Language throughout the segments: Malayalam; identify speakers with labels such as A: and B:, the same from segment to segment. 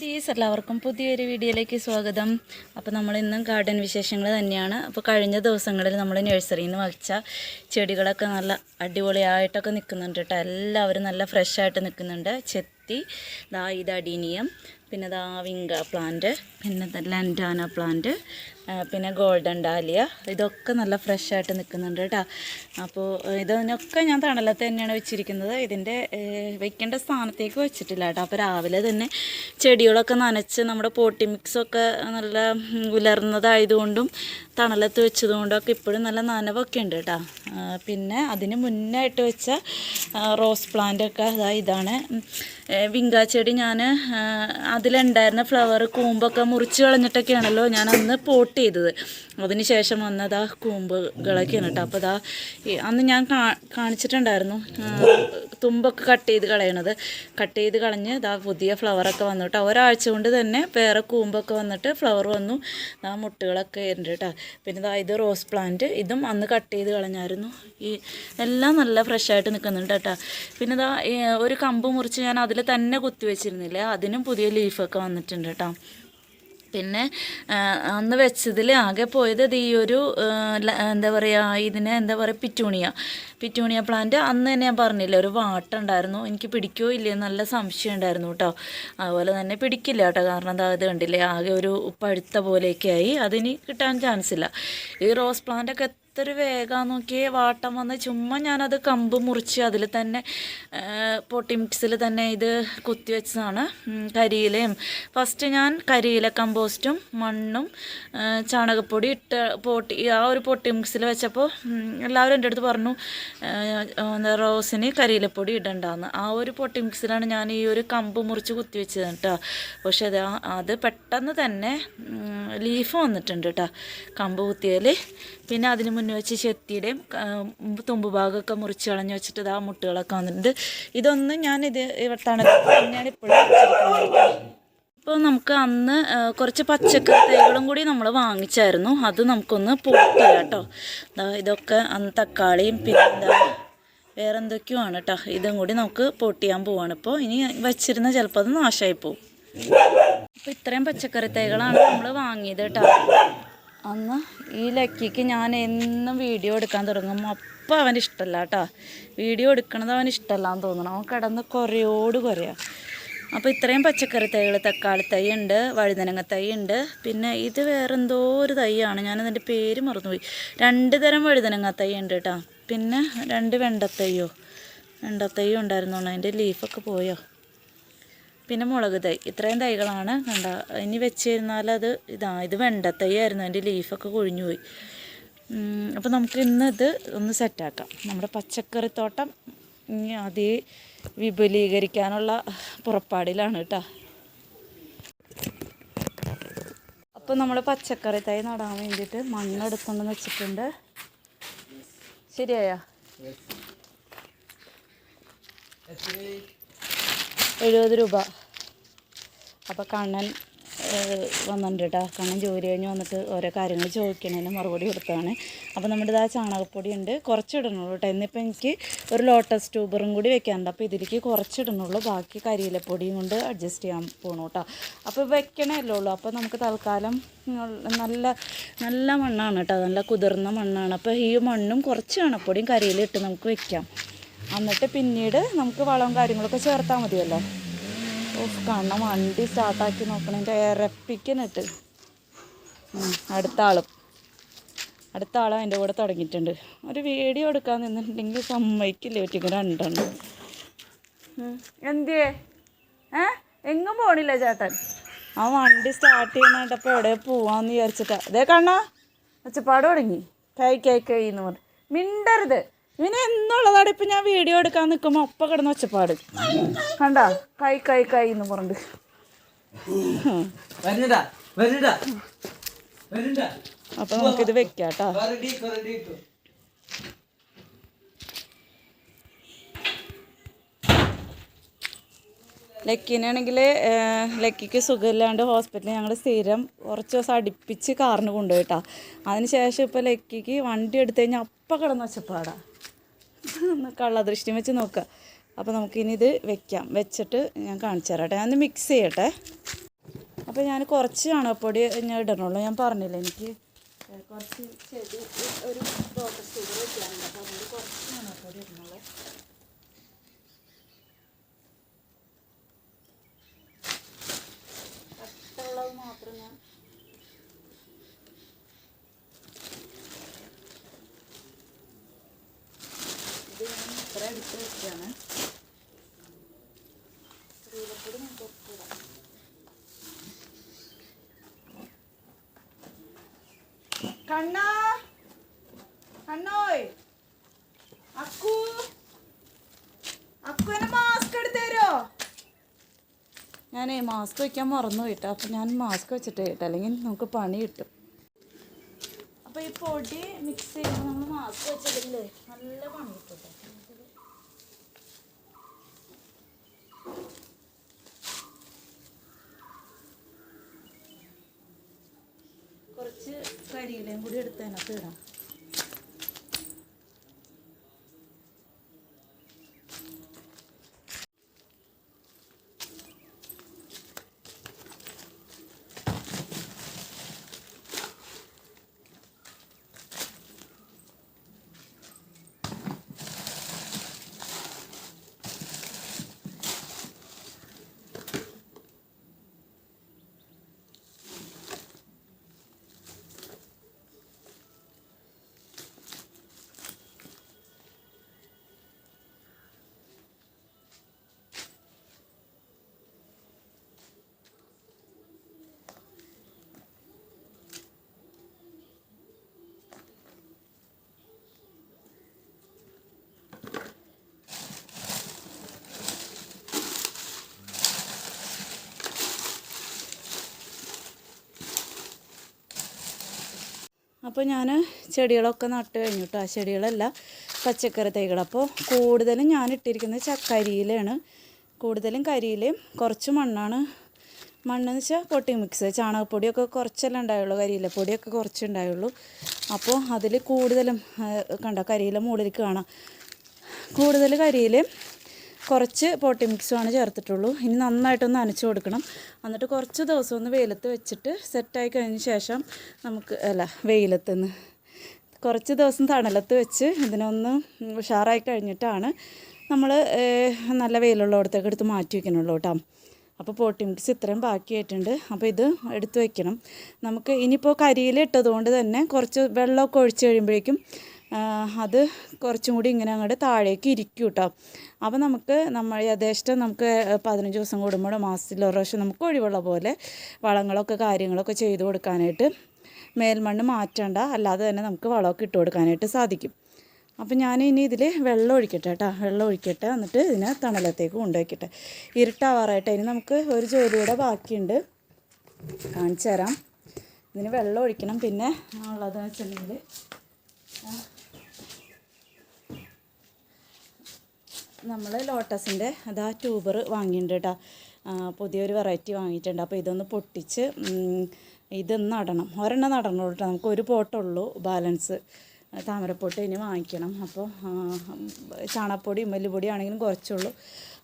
A: ദീസ് എല്ലാവർക്കും പുതിയൊരു വീഡിയോയിലേക്ക് സ്വാഗതം. അപ്പോൾ നമ്മൾ ഇന്നും ഗാർഡൻ വിശേഷങ്ങൾ തന്നെയാണ്. അപ്പോൾ കഴിഞ്ഞ ദിവസങ്ങളിൽ നമ്മൾ നഴ്സറിയിൽ നിന്ന് വഹിച്ച ചെടികളൊക്കെ നല്ല അടിപൊളിയായിട്ടൊക്കെ നിൽക്കുന്നുണ്ട് കേട്ടോ. എല്ലാവരും നല്ല ഫ്രഷായിട്ട് നിൽക്കുന്നുണ്ട് ചെത്തി ദാ ഇത് അഡീനിയം പിന്നെ ദാ വിങ്ക പ്ലാന്റ് പിന്നെ ലൻഡാന പ്ലാന്റ് പിന്നെ ഗോൾഡൻ ഡാലിയ ഇതൊക്കെ നല്ല ഫ്രഷ് ആയിട്ട് നിൽക്കുന്നുണ്ട് കേട്ടോ. അപ്പോൾ ഇതിനൊക്കെ ഞാൻ തണലത്ത് തന്നെയാണ് വെച്ചിരിക്കുന്നത്. ഇതിന്റെ വെക്കേണ്ട സ്ഥാനത്തേക്ക് വെച്ചിട്ടില്ല കേട്ടോ. അപ്പോൾ രാവിലെ തന്നെ ചെടികളൊക്കെ നനച്ച് നമ്മുടെ പോട്ടി മിക്സൊക്കെ നല്ല ഉലർന്നതായതുകൊണ്ടും തണലത്ത് വെച്ചതുകൊണ്ടും ഒക്കെ ഇപ്പോഴും നല്ല നനവൊക്കെ ഉണ്ട് കേട്ടോ. പിന്നെ അതിന് മുന്നായിട്ട് വെച്ച റോസ് പ്ലാന്റൊക്കെ അതാ ഇതാണ്. വിങ്കാ ചെടി ഞാൻ അതിലുണ്ടായിരുന്ന ഫ്ലവർ കൂമ്പൊക്കെ മുറിച്ച് കളഞ്ഞിട്ടൊക്കെയാണല്ലോ ഞാൻ അന്ന് പോട്ട് ചെയ്തത്. അതിന് ശേഷം വന്നതാ കൂമ്പുകളൊക്കെയാണ് കേട്ടോ അപ്പോൾ അതാ അന്ന് ഞാൻ കാണിച്ചിട്ടുണ്ടായിരുന്നു തുമ്പൊക്കെ കട്ട് ചെയ്ത് കളയണത്. കട്ട് ചെയ്ത് കളഞ്ഞ് ഇതാ പുതിയ ഫ്ലവറൊക്കെ വന്നു കേട്ടോ ഒരാഴ്ച കൊണ്ട് തന്നെ വേറെ കൂമ്പൊക്കെ വന്നിട്ട് ഫ്ലവർ വന്നു. ആ മുട്ടുകളൊക്കെ ഉണ്ട് കേട്ടോ പിന്നെ ഇതാ ഇത് റോസ് പ്ലാന്റ് ഇതും അന്ന് കട്ട് ചെയ്ത് കളഞ്ഞായിരുന്നു. ഈ എല്ലാം നല്ല ഫ്രഷായിട്ട് നിൽക്കുന്നുണ്ട് കേട്ടോ പിന്നെ ഇതാ ഒരു കമ്പ് മുറിച്ച് ഞാൻ അതിൽ തന്നെ കുത്തി വെച്ചിരുന്നില്ല? അതിനും പുതിയ ലീഫൊക്കെ വന്നിട്ടുണ്ട് കേട്ടോ പിന്നെ അന്ന് വെച്ചതിൽ ആകെ പോയത് ഇത് ഈ ഒരു എന്താ പറയുക ഇതിനെ എന്താ പറയുക പിറ്റൂണിയ. പിറ്റൂണിയ പ്ലാന്റ് അന്ന് തന്നെ ഞാൻ പറഞ്ഞില്ല ഒരു വാട്ടുണ്ടായിരുന്നു എനിക്ക് പിടിക്കോ ഇല്ലയോ നല്ല സംശയം ഉണ്ടായിരുന്നു കേട്ടോ അതുപോലെ തന്നെ പിടിക്കില്ല കേട്ടോ കാരണം എന്താ ഇത് കണ്ടില്ലേ ആകെ ഒരു പഴുത്ത പോലെയൊക്കെ ആയി. അതിന് കിട്ടാൻ ചാൻസ് ഇല്ല. ഈ റോസ് പ്ലാന്റൊക്കെ എത്ര വേഗം നോക്കിയേ വാട്ടം വന്ന്. ചുമ്മാ ഞാനത് കമ്പ് മുറിച്ച് അതിൽ തന്നെ പൊട്ടി മിക്സിൽ തന്നെ ഇത് കുത്തി വെച്ചതാണ് ഉം, കരിയിലയും. ഫസ്റ്റ് ഞാൻ കരിയില കമ്പോസ്റ്റും മണ്ണും ചാണകപ്പൊടി ഇട്ട് പൊട്ടി ആ ഒരു പൊട്ടി മിക്സിൽ വെച്ചപ്പോൾ എല്ലാവരും എന്റെ അടുത്ത് പറഞ്ഞു റോസിന് കരിയിലപ്പൊടി ഇടണ്ടാന്ന്. ആ ഒരു പൊട്ടി മിക്സിലാണ് ഞാൻ ഈ ഒരു കമ്പ് മുറിച്ച് കുത്തി വെച്ചത് കേട്ടോ പക്ഷെ അത് അത് പെട്ടെന്ന് തന്നെ ലീഫ് വന്നിട്ടുണ്ട് കേട്ടോ കമ്പ് കുത്തിയതിൽ പിന്നെ അതിന് മുന്നേ വെച്ച് ചെത്തിയുടെയും തുമ്പ് ഭാഗമൊക്കെ മുറിച്ച് കളഞ്ഞ് വെച്ചിട്ട് ഇതാ മുട്ടുകളൊക്കെ വന്നിട്ടുണ്ട്. ഇതൊന്നും ഞാൻ ഇത് ഇവിടത്താണ് തന്നെയാണ് ഇപ്പോൾ നമുക്ക് അന്ന് കുറച്ച് പച്ചക്കറി തൈകളും കൂടി നമ്മൾ വാങ്ങിച്ചായിരുന്നു. അത് നമുക്കൊന്ന് പോട്ട് കേട്ടോ ഇതൊക്കെ അന്ന് തക്കാളിയും പിന്നെ എന്താ വേറെ എന്തൊക്കെയോ ആണ് കേട്ടോ ഇതും കൂടി നമുക്ക് പോട്ട് ചെയ്യാൻ പോവാണ്. ഇപ്പോൾ ഇനി വെച്ചിരുന്ന ചിലപ്പോൾ അത് നാശമായി പോവും. അപ്പോൾ ഇത്രയും പച്ചക്കറി തൈകളാണ് നമ്മൾ വാങ്ങിയത് കേട്ടോ അന്ന് ഈ ലക്കിക്ക് ഞാൻ എന്നും വീഡിയോ എടുക്കാൻ തുടങ്ങുമ്പോൾ അപ്പം അവൻ ഇഷ്ടമല്ല കേട്ടോ. വീഡിയോ എടുക്കണത് അവൻ ഇഷ്ടമല്ലാന്ന് തോന്നണം. അവൻ കിടന്ന് കുറയോട് കുറയാ. അപ്പോൾ ഇത്രയും പച്ചക്കറി തൈകൾ തക്കാളി തൈ ഉണ്ട് വഴുതനങ്ങ തൈ ഉണ്ട്. പിന്നെ ഇത് വേറെന്തോ ഒരു തൈയാണ്. ഞാനതിന്റെ പേര് മറന്നുപോയി. രണ്ട് തരം വഴുതനങ്ങ തൈ ഉണ്ട് കേട്ടോ. പിന്നെ രണ്ട് വെണ്ടത്തയ്യോ? വെണ്ടത്തയ്യോ ഉണ്ടായിരുന്നു അതിന്റെ ലീഫൊക്കെ പോയോ? പിന്നെ മുളക് തൈ. ഇത്രയും തൈകളാണ് കണ്ട. ഇനി വെച്ചിരുന്നാൽ അത് ഇതാ ഇത് വെണ്ടത്തൈ ആയിരുന്നു അതിന്റെ ലീഫൊക്കെ കൊഴിഞ്ഞു പോയി അപ്പോൾ നമുക്ക് ഇന്ന് ഇത് ഒന്ന് സെറ്റാക്കാം. നമ്മുടെ പച്ചക്കറിത്തോട്ടം ഇനി അതേ വിപുലീകരിക്കാനുള്ള പുറപ്പാടിലാണ് കേട്ടോ. അപ്പോൾ നമ്മൾ പച്ചക്കറി തൈ നടാൻ വേണ്ടിയിട്ട് മണ്ണെടുക്കൊണ്ടെന്ന് വെച്ചിട്ടുണ്ട്. ശരിയായോ? എഴുപത് രൂപ. അപ്പോൾ കണ്ണൻ വന്നിട്ടുണ്ട് കേട്ടോ കണ്ണൻ ജോലി കഴിഞ്ഞ് വന്നിട്ട് ഓരോ കാര്യങ്ങൾ ചോദിക്കണതിന് മറുപടി കൊടുത്താണ് അപ്പോൾ നമ്മുടെ ഇതാ ചാണകപ്പൊടി ഉണ്ട് കുറച്ചിടണുള്ളൂ കേട്ടോ ഇന്നിപ്പോൾ എനിക്ക് ഒരു ലോട്ടസ് ട്യൂബറും കൂടി വെക്കാനുണ്ട്. അപ്പോൾ ഇതിലേക്ക് കുറച്ചിടണുള്ളൂ. ബാക്കി കരിയിലപ്പൊടിയും കൊണ്ട് അഡ്ജസ്റ്റ് ചെയ്യാൻ പോകണു കേട്ടോ അപ്പോൾ വെക്കണമല്ലേ ഉള്ളൂ. അപ്പോൾ നമുക്ക് തൽക്കാലം നല്ല നല്ല മണ്ണാണ് കേട്ടോ നല്ല കുതിർന്ന മണ്ണാണ്. അപ്പോൾ ഈ മണ്ണും കുറച്ച് ചാണകപ്പൊടിയും കരിയിലിട്ട് നമുക്ക് വെക്കാം. എന്നിട്ട് പിന്നീട് നമുക്ക് വളവും കാര്യങ്ങളൊക്കെ ചേർത്താൽ മതിയല്ലോ. ഓഫ് കണ്ണം വണ്ടി സ്റ്റാർട്ടാക്കി നോക്കണതിന്റെ ഇറപ്പിക്കനിട്ട് അടുത്ത ആളും. അടുത്ത ആളും അതിന്റെ കൂടെ തുടങ്ങിയിട്ടുണ്ട്. ഒരു വീഡിയോ എടുക്കാൻ നിന്നിട്ടുണ്ടെങ്കിൽ സമ്മതിക്കില്ല? ഒറ്റയ്ക്ക് രണ്ടെണ്ണം. എന്തേ എന്തിയേ? ഏ? എങ്ങും പോണില്ല ചേട്ടൻ. ആ വണ്ടി സ്റ്റാർട്ട് ചെയ്യുന്നപ്പോൾ എവിടെ പോവാന്ന് വിചാരിച്ചിട്ടാ. അതേ കണ്ണാ. ഒച്ചപ്പാട് തുടങ്ങി. കൈ കൈ കൈ എന്ന് പറഞ്ഞു. മിണ്ടരുത്. ഇവന് എന്നുള്ളതാണ് ഇപ്പം ഞാൻ വീഡിയോ എടുക്കാൻ നിൽക്കുമ്പോൾ ഒപ്പം കിടന്ന് ഒച്ചപ്പാട്. കണ്ട? കൈ കൈ കൈ എന്ന് പറഞ്ഞിട്ട്. അപ്പം നമുക്കിത്
B: വെക്കാട്ടോ.
A: ലക്കിനാണെങ്കിൽ ലക്കിക്ക് സുഖമില്ലാണ്ട് ഹോസ്പിറ്റലിൽ ഞങ്ങൾ സ്ഥിരം കുറച്ച് ദിവസം അടുപ്പിച്ച് കാറിന് കൊണ്ടുപോയിട്ടാ. അതിന് ശേഷം ഇപ്പോൾ ലക്കിക്ക് വണ്ടി എടുത്തു കഴിഞ്ഞാൽ അപ്പം കിടന്ന് വെച്ചപ്പാടാ കള്ളദൃഷ്ടി വെച്ച് നോക്കുക അപ്പോൾ നമുക്കിനിത് വെക്കാം. വെച്ചിട്ട് ഞാൻ കാണിച്ചു തരാം കേട്ടോ. ഞാൻ മിക്സ് ചെയ്യട്ടെ. അപ്പോൾ ഞാൻ കുറച്ച് ചാണകപ്പൊടി ഞാൻ ഇടണുള്ളൂ. ഞാൻ പറഞ്ഞില്ല എനിക്ക് കുറച്ച് ചെടി ഒരു ലോട്ടസ് ഷുഗർ വെക്കാനുണ്ട്. അപ്പോൾ അതുകൊണ്ട് കുറച്ച് ചാണകപ്പൊടി ഇടണുള്ളൂ കട്ടുള്ളത് മാത്രം ഞാൻ ഇത് ഞാൻ ഇത്ര എടുത്ത് വെക്കുകയാണ് ചൂലപ്പൊടി നമുക്ക് കുറച്ചിടാം കണ്ണാ. കണ്ണോയ്. അക്കു. അക്കുവിനെ മാസ്ക് എടുത്തരോ ഞാനേ മാസ്ക് വയ്ക്കാൻ മറന്നു പോയിട്ടോ. അപ്പം ഞാൻ മാസ്ക് വെച്ചിട്ട് കേട്ടോ. അല്ലെങ്കിൽ നമുക്ക് പണി കിട്ടും. അപ്പോൾ ഈ പൊടി മിക്സ് ചെയ്യുമ്പോൾ നമ്മൾ മാസ്ക് വെച്ചിട്ടില്ലേ? നല്ല പണി കിട്ടും ട്ടോ. കുറച്ച് കരിയിലയും കൂടി എടുത്ത് അതിനകത്ത് ഇടാം. അപ്പോൾ ഞാൻ ചെടികളൊക്കെ നട്ട് കഴിഞ്ഞു കേട്ടോ ചെടികളല്ല പച്ചക്കറി തൈകൾ. അപ്പോൾ കൂടുതലും ഞാൻ ഇട്ടിരിക്കുന്നത് ചക്കരിയിലാണ്. കൂടുതലും കരിയിലയും കുറച്ച് മണ്ണാണ്. മണ്ണെന്ന് വെച്ചാൽ പൊട്ടി മിക്സ് ചാണകപ്പൊടിയൊക്കെ കുറച്ചല്ലേ ഉണ്ടായുള്ളൂ കരിയില പൊടിയൊക്കെ കുറച്ച് ഉണ്ടായുള്ളൂ. അപ്പോൾ അതിൽ കൂടുതലും കണ്ടോ കരിയില മുകളിലേക്ക് കാണാം. കൂടുതൽ കരിയിലയും കുറച്ച് പോട്ടി മിക്സുമാണ് ചേർത്തിട്ടുള്ളൂ. ഇനി നന്നായിട്ടൊന്ന് അനച്ചു കൊടുക്കണം. എന്നിട്ട് കുറച്ച് ദിവസം ഒന്ന് വെയിലത്ത് വെച്ചിട്ട് സെറ്റായി കഴിഞ്ഞ ശേഷം നമുക്ക് അല്ല വെയിലത്തുനിന്ന് കുറച്ച് ദിവസം തണലത്ത് വെച്ച് ഇതിനൊന്ന് ഉഷാറായി കഴിഞ്ഞിട്ടാണ് നമ്മൾ നല്ല വെയിലുള്ളിടത്തേക്ക് എടുത്ത് മാറ്റി വയ്ക്കണുള്ളൂ കേട്ടോ അപ്പോൾ പോട്ടി മിക്സ് ഇത്രയും ബാക്കിയായിട്ടുണ്ട് അപ്പോൾ ഇത് എടുത്ത് വെക്കണം. നമുക്ക് ഇനിയിപ്പോൾ കരിയിലിട്ടതുകൊണ്ട് തന്നെ കുറച്ച് വെള്ളമൊക്കെ ഒഴിച്ച് കഴിയുമ്പോഴേക്കും അത് കുറച്ചും കൂടി ഇങ്ങനെ അങ്ങോട്ട് താഴേക്ക് ഇരിക്കും കേട്ടോ അപ്പോൾ നമുക്ക് നമ്മൾ യഥേഷ്ടം നമുക്ക് പതിനഞ്ച് ദിവസം കൂടുമ്പോൾ മാസത്തിൽ ഒരു പ്രാവശ്യം നമുക്ക് ഒഴിവുള്ള പോലെ വളങ്ങളൊക്കെ കാര്യങ്ങളൊക്കെ ചെയ്തു കൊടുക്കാനായിട്ട് മേൽമണ്ണ് മാറ്റണ്ട. അല്ലാതെ തന്നെ നമുക്ക് വളമൊക്കെ ഇട്ട് കൊടുക്കാനായിട്ട് സാധിക്കും. അപ്പം ഞാൻ ഇനി ഇതിൽ വെള്ളം ഒഴിക്കട്ടെ കേട്ടോ വെള്ളം ഒഴിക്കട്ടെ. എന്നിട്ട് ഇതിനെ തണലത്തേക്ക് കൊണ്ടുവയ്ക്കട്ടെ. ഇരുട്ടാവാറായിട്ട് ഇനി നമുക്ക് ഒരു ജോലിയുടെ ബാക്കിയുണ്ട്. കാണിച്ചു തരാം. ഇതിന് വെള്ളം ഒഴിക്കണം. പിന്നെ ഉള്ളതെന്ന് വെച്ചിട്ടുണ്ടെങ്കിൽ നമ്മൾ ലോട്ടസിന്റെ അതാ ട്യൂബർ വാങ്ങിയിട്ടുണ്ട് കേട്ടോ പുതിയൊരു വെറൈറ്റി വാങ്ങിയിട്ടുണ്ട്. അപ്പോൾ ഇതൊന്ന് പൊട്ടിച്ച് ഇതൊന്ന് നടണം. ഒരെണ്ണം നടണുള്ളൂ കേട്ടോ നമുക്ക് ഒരു പോട്ടുള്ളൂ ബാലൻസ്. താമരപ്പൊട്ട് ഇനി വാങ്ങിക്കണം. അപ്പോൾ ചാണപ്പൊടി മല്ലിപ്പൊടി ആണെങ്കിലും കുറച്ചുള്ളൂ.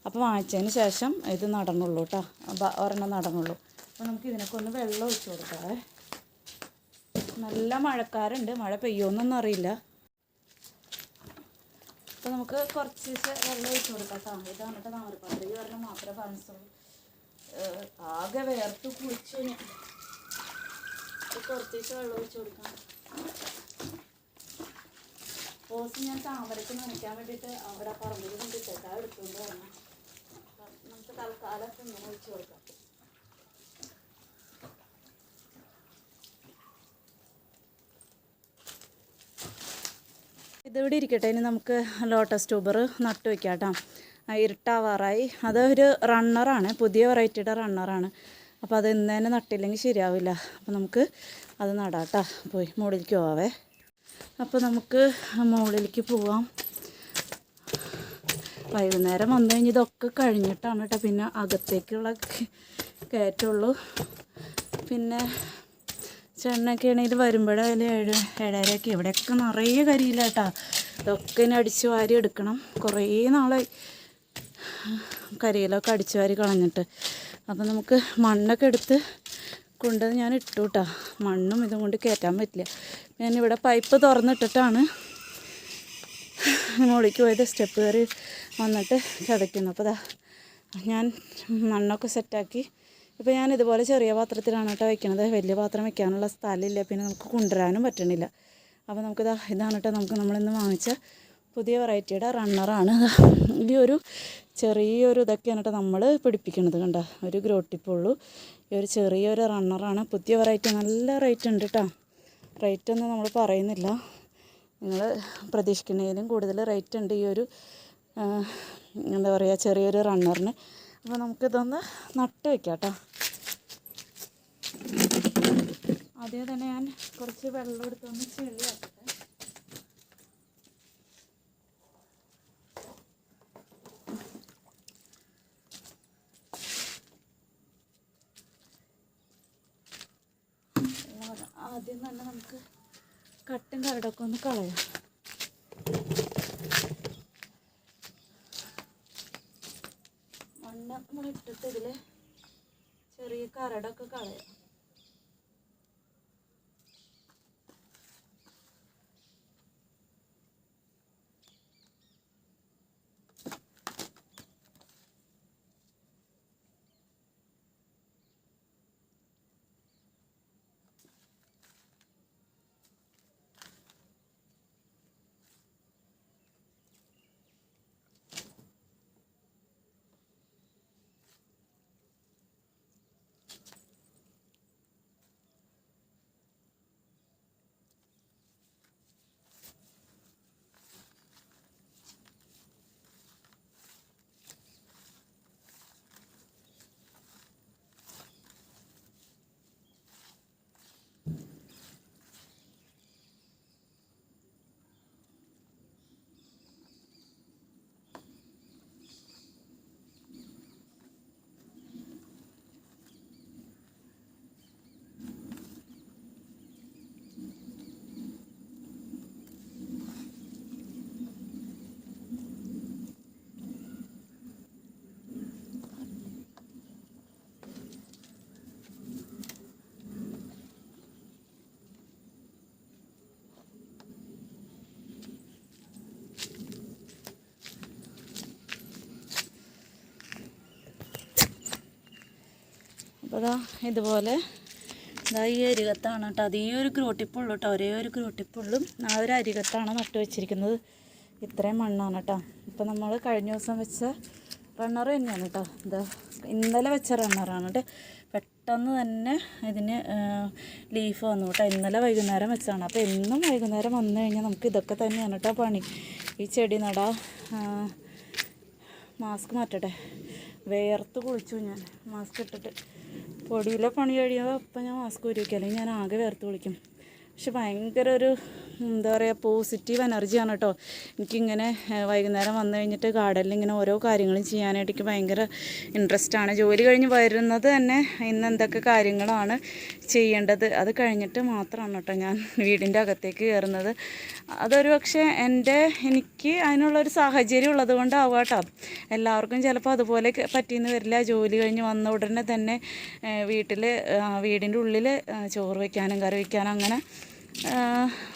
A: അപ്പോൾ വാങ്ങിച്ചതിന് ശേഷം ഇത് നടണുള്ളൂ കേട്ടോ ഒരെണ്ണം നടണുള്ളൂ. അപ്പോൾ നമുക്ക് ഇതിനൊക്കെ ഒന്ന് വെള്ളം ഒഴിച്ചു കൊടുക്കാവേ. നല്ല മഴക്കാരുണ്ട്. മഴ പെയ്യുമെന്നൊന്നും അറിയില്ല. അപ്പോൾ നമുക്ക് കുറച്ച് വെള്ളം ഒഴിച്ച് കൊടുക്കാം കേട്ടോ. ഇതാണ് കേട്ടോ ഈ ഒരെണ്ണം മാത്രമേ ഏഹ് ആകെ വേർത്ത് കുളിച്ചു കുറച്ച് വെള്ളം ഒഴിച്ച് കൊടുക്കാം. റോസ് ഞാൻ താമരക്ക് നനയ്ക്കാൻ വേണ്ടിയിട്ട് അവിടെ പറമ്പിൽ കൊണ്ടിട്ടേക്ക്. എടുത്തുകൊണ്ട് വരണം. നമുക്ക് തൽക്കാലം ഇങ്ങനെ ഒഴിച്ച് കൊടുക്കാം. ഇതിവിടെ ഇരിക്കട്ടെ. ഇനി നമുക്ക് ലോട്ടസ് ട്യൂബർ നട്ടു വയ്ക്കാം കേട്ടോ ഇരുട്ടാവാറായി. അത് ഒരു റണ്ണറാണ് പുതിയ വെറൈറ്റിയുടെ റണ്ണറാണ് അപ്പോൾ അത് ഇന്ന് തന്നെ നട്ടില്ലെങ്കിൽ ശരിയാവില്ല. അപ്പോൾ നമുക്ക് അത് നടാട്ടോ. പോയി മുകളിലേക്ക് പോവാവേ. അപ്പോൾ നമുക്ക് മുകളിലേക്ക് പോവാം. വൈകുന്നേരം വന്നു കഴിഞ്ഞ് ഇതൊക്കെ കഴിഞ്ഞിട്ടാണ് കേട്ടോ. പിന്നെ അകത്തേക്കുള്ള കയറ്റുള്ളൂ പിന്നെ ചെണ്ണൊക്കെ ആണെങ്കിൽ വരുമ്പോഴേ അതിൽ ഏഴ് ഏഴരയൊക്കെ. ഇവിടെയൊക്കെ നിറയെ കരിയില്ല കേട്ടോ ഇതൊക്കെ ഇനി അടിച്ച് വാരി എടുക്കണം. കുറേ നാളായി. കരിയിലൊക്കെ അടിച്ച് വാരി കളഞ്ഞിട്ട്. അപ്പം നമുക്ക് മണ്ണൊക്കെ എടുത്ത് കൊണ്ട് ഞാൻ ഇട്ടു കേട്ടോ മണ്ണും ഇതും കൊണ്ട് കയറ്റാൻ പറ്റില്ല. ഞാനിവിടെ പൈപ്പ് തുറന്നിട്ടിട്ടാണ് മുകളിലേക്ക് പോയത്. സ്റ്റെപ്പ് കയറി വന്നിട്ട് ചതയ്ക്കുന്നു അപ്പോൾ ഞാൻ മണ്ണൊക്കെ സെറ്റാക്കി ഇപ്പോൾ ഞാൻ ഇതുപോലെ ചെറിയ പാത്രത്തിലാണ് കേട്ടോ വെക്കണത്. വലിയ പാത്രം വെക്കാനുള്ള സ്ഥലമില്ല. പിന്നെ നമുക്ക് കൊണ്ടുവരാനും പറ്റണില്ല. അപ്പോൾ നമുക്കിതാ ഇതാണ് കേട്ടോ നമുക്ക് നമ്മളിന്ന് വാങ്ങിച്ച പുതിയ വെറൈറ്റിയുടെ റണ്ണറാണ് ഈ ഒരു ചെറിയൊരു ഇതൊക്കെയാണ് കേട്ടോ നമ്മൾ പിടിപ്പിക്കുന്നത് കണ്ട? ഒരു ഗ്രോട്ടിപ്പുള്ളൂ ഈ ഒരു ചെറിയൊരു റണ്ണറാണ് പുതിയ വെറൈറ്റി നല്ല റേറ്റ് ഉണ്ട് കേട്ടോ. റേറ്റ് ഒന്നും നമ്മൾ പറയുന്നില്ല. നിങ്ങൾ പ്രതീക്ഷിക്കുന്നതിലും കൂടുതൽ റേറ്റ് ഉണ്ട് ഈ ഒരു എന്താ പറയുക ചെറിയൊരു റണ്ണറിന് അപ്പോൾ നമുക്കിതൊന്ന് നട്ട് വെക്കാട്ടോ. കേട്ടോ ആദ്യം തന്നെ ഞാൻ കുറച്ച് വെള്ളം എടുത്തൊന്ന് ചെളിയാക്കട്ടെ ആദ്യം തന്നെ നമുക്ക് കട്ടും കരടൊക്കെ ഒന്ന് കളയാം മണ്ണ് ഇതിൽ ചെറിയ കരടൊക്കെ കളയാം. അപ്പോൾ ഇതാ ഇതുപോലെ. ഇതാ ഈ അരികത്താണ് കേട്ടോ. അത് ഈ ഒരു ഗ്രോട്ടിപ്പുള്ളൂ കേട്ടോ. ഒരേ ഒരു ഗ്രോട്ടിപ്പുള്ളും ആ ഒരു അരികത്താണ് നട്ടു വെച്ചിരിക്കുന്നത്. ഇത്രയും മണ്ണാണ് കേട്ടോ. ഇപ്പോൾ നമ്മൾ കഴിഞ്ഞ ദിവസം വെച്ച റണ്ണർ തന്നെയാണ് കേട്ടോ. ഇതാ ഇന്നലെ വെച്ച റണ്ണറാണ് കേട്ടോ. പെട്ടെന്ന് തന്നെ ഇതിന് ലീഫ് വന്നു കേട്ടോ. ഇന്നലെ വൈകുന്നേരം വെച്ചതാണ്. അപ്പോൾ എന്നും വൈകുന്നേരം വന്നു കഴിഞ്ഞാൽ നമുക്ക് ഇതൊക്കെ തന്നെയാണ് കേട്ടോ പണി. ഈ ചെടി നടാ മാസ്ക് മാറ്റട്ടെ. വേർത്ത് കുളിച്ചു ഞാൻ. മാസ്ക് ഇട്ടിട്ട്. പൊടിയിലെ പണി കഴിയാതെ അപ്പം ഞാൻ മാസ്ക് ഉപയോഗിക്കും അല്ലെങ്കിൽ ഞാൻ ആകെ വേർത്ത് കുളിക്കും പക്ഷെ ഭയങ്കര ഒരു എന്താ പറയുക പോസിറ്റീവ് എനർജിയാണ് കേട്ടോ എനിക്കിങ്ങനെ വൈകുന്നേരം വന്നു കഴിഞ്ഞിട്ട് ഗാർഡനിൽ ഇങ്ങനെ ഓരോ കാര്യങ്ങളും ചെയ്യാനായിട്ട് എനിക്ക് ഭയങ്കര ഇൻട്രസ്റ്റ് ആണ്. ജോലി കഴിഞ്ഞ് വരുന്നത് തന്നെ ഇന്ന് എന്തൊക്കെ കാര്യങ്ങളാണ് ചെയ്യേണ്ടത് അത് കഴിഞ്ഞിട്ട് മാത്രമാണ് കേട്ടോ ഞാൻ വീടിന്റെ അകത്തേക്ക് കയറുന്നത്. അതൊരു പക്ഷേ എന്റെ എനിക്ക് അതിനുള്ളൊരു സാഹചര്യം ഉള്ളത് കൊണ്ടാവുക കേട്ടോ എല്ലാവർക്കും ചിലപ്പോൾ അതുപോലെ പറ്റിയെന്ന് വരില്ല. ജോലി കഴിഞ്ഞ് വന്ന ഉടനെ തന്നെ വീട്ടിൽ വീടിന്റെ ഉള്ളിൽ ചോറ് വയ്ക്കാനും കറി വയ്ക്കാനും അങ്ങനെ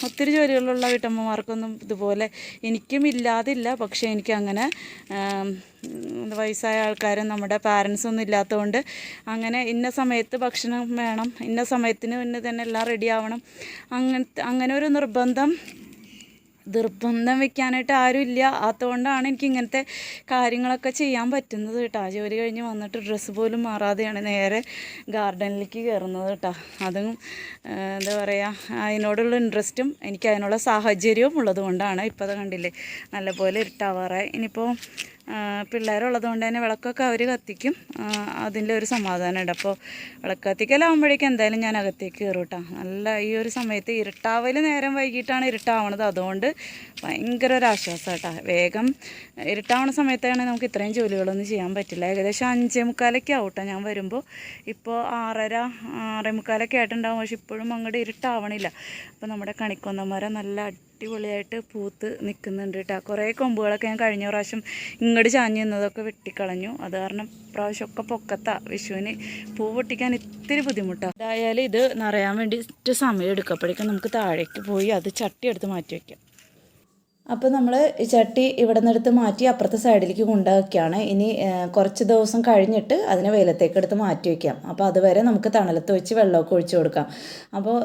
A: ഒത്തിരി ജോലികളുള്ള വീട്ടമ്മമാർക്കൊന്നും ഇതുപോലെ എനിക്കും ഇല്ലാതില്ല. പക്ഷേ എനിക്കങ്ങനെ വയസ്സായ ആൾക്കാരും നമ്മുടെ പാരൻസ് ഒന്നും ഇല്ലാത്തതുകൊണ്ട് അങ്ങനെ ഇന്ന സമയത്ത് ഭക്ഷണം വേണം ഇന്ന സമയത്തിന് മുന്നേ തന്നെ എല്ലാം റെഡി ആവണം. അങ്ങനത്തെ അങ്ങനെ ഒരു നിർബന്ധം നിർബന്ധം വെക്കാനായിട്ട് ആരും ഇല്ല അതുകൊണ്ടാണ് എനിക്ക് ഇങ്ങനത്തെ കാര്യങ്ങളൊക്കെ ചെയ്യാൻ പറ്റുന്നത് കേട്ടോ. ജോലി കഴിഞ്ഞ് വന്നിട്ട് ഡ്രസ്സ് പോലും മാറാതെയാണ് നേരെ ഗാർഡനിലേക്ക് കയറുന്നത് കേട്ടോ. അതും എന്താ പറയുക അതിനോടുള്ള ഇൻട്രസ്റ്റും എനിക്ക് അതിനുള്ള സാഹചര്യവും ഉള്ളതുകൊണ്ടാണ് ഇപ്പോൾ അത് കണ്ടില്ലേ നല്ലപോലെ ഇരുട്ടാവാറായി ഇനിയിപ്പോൾ പിള്ളേരുള്ളത് കൊണ്ട് തന്നെ വിളക്കൊക്കെ അവർ കത്തിക്കും. അതിന്റെ ഒരു സമാധാനമുണ്ട് അപ്പോൾ വിളക്ക് കത്തിക്കലാകുമ്പോഴേക്കും എന്തായാലും ഞാൻ അകത്തേക്ക് കയറും കേട്ടോ. നല്ല ഈ ഒരു സമയത്ത് ഇരുട്ടാവൽ നേരം വൈകിട്ടാണ് ഇരുട്ടാവണത്. അതുകൊണ്ട് ഭയങ്കര ഒരു ആശ്വാസം കേട്ടോ വേഗം ഇരുട്ടാവണ സമയത്താണ് നമുക്ക് ഇത്രയും ജോലികളൊന്നും ചെയ്യാൻ പറ്റില്ല. ഏകദേശം അഞ്ചേ മുക്കാലൊക്കെ ആവട്ടോ ഞാൻ വരുമ്പോൾ ഇപ്പോൾ ആറര ആറേ മുക്കാലൊക്കെ ആയിട്ടുണ്ടാവും. പക്ഷെ ഇപ്പോഴും അങ്ങോട്ട് ഇരുട്ടാവണില്ല. അപ്പോൾ നമ്മുടെ കണിക്കൊന്നമരം നല്ല അടിപൊളിയായിട്ട് പൂത്ത് നിൽക്കുന്നുണ്ട് കേട്ടോ കുറേ കൊമ്പുകളൊക്കെ ഞാൻ കഴിഞ്ഞ പ്രാവശ്യം ഇങ്ങോട്ട് ചാഞ്ഞു നിന്നതൊക്കെ വെട്ടിക്കളഞ്ഞു. അത് കാരണം പ്രാവശ്യമൊക്കെ പൊക്കത്താ വിഷുവിന്. പൂ പൊട്ടിക്കാൻ ഇത്തിരി ബുദ്ധിമുട്ടാണ് എന്തായാലും ഇത് നിറയാൻ വേണ്ടിയിട്ട് സമയം എടുക്കപ്പോഴേക്കും നമുക്ക് താഴേക്ക് പോയി അത് ചട്ടി എടുത്ത് മാറ്റി വയ്ക്കാം അപ്പോൾ നമ്മൾ ഈ ചട്ടി ഇവിടെ നിന്നെടുത്ത് മാറ്റി അപ്പുറത്തെ സൈഡിലേക്ക് കൊണ്ടുവയ്ക്കുകയാണ്. ഇനി കുറച്ച് ദിവസം കഴിഞ്ഞിട്ട് അതിനെ വെയിലത്തേക്ക് എടുത്ത് മാറ്റി വയ്ക്കാം അപ്പോൾ അതുവരെ നമുക്ക് തണലത്ത് വെച്ച് വെള്ളമൊക്കെ ഒഴിച്ചു കൊടുക്കാം. അപ്പോൾ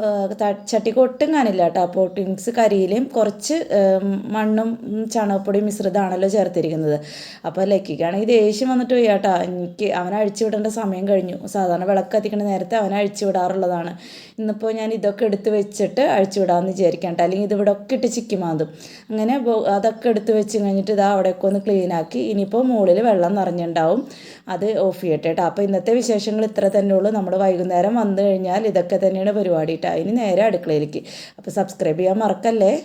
A: ചട്ടിക്ക് ഒട്ടും കാണില്ല കേട്ടോ. പോട്ടിങ്സ് കരിയിലും കുറച്ച് മണ്ണും ചണപ്പൊടിയും മിശ്രിതമാണല്ലോ ചേർത്തിരിക്കുന്നത്. അപ്പോൾ ലക്കിക്കാണെങ്കിൽ ദേഷ്യം വന്നിട്ട് പോയി കേട്ടോ. എനിക്ക് അവനെ അഴിച്ചുവിടേണ്ട സമയം കഴിഞ്ഞു. സാധാരണ വിളക്ക് കത്തിക്കുന്ന നേരത്തെ അവനെ അഴിച്ചുവിടാറുള്ളതാണ് ഇന്നിപ്പോൾ ഞാൻ ഇതൊക്കെ എടുത്ത് വെച്ചിട്ട് അഴിച്ചു വിടാമെന്ന് വിചാരിക്കാം കേട്ടോ. അല്ലെങ്കിൽ ഇതിവിടെ ഒക്കെ ഇട്ട് ചിക്കി മാന്തും. അങ്ങനെ ബോ- അതൊക്കെ എടുത്ത് വെച്ച് കഴിഞ്ഞിട്ട് ഇതാ അവിടെയൊക്കെ ഒന്ന് ക്ലീൻ ആക്കി. ഇനിയിപ്പോൾ മുകളിൽ വെള്ളം നിറഞ്ഞിട്ടുണ്ടാവും അത് ഓഫ് ചെയ്യട്ടെ കേട്ടോ. അപ്പോൾ ഇന്നത്തെ വിശേഷങ്ങൾ ഇത്ര തന്നെ ഉള്ളൂ. നമ്മൾ വൈകുന്നേരം വന്നു കഴിഞ്ഞാൽ ഇതൊക്കെ തന്നെയാണ് പരിപാടി കേട്ടോ. ഇനി നേരെ അടുക്കളയിലേക്ക്. അപ്പോൾ സബ്സ്ക്രൈബ് ചെയ്യാൻ മറക്കല്ലേ?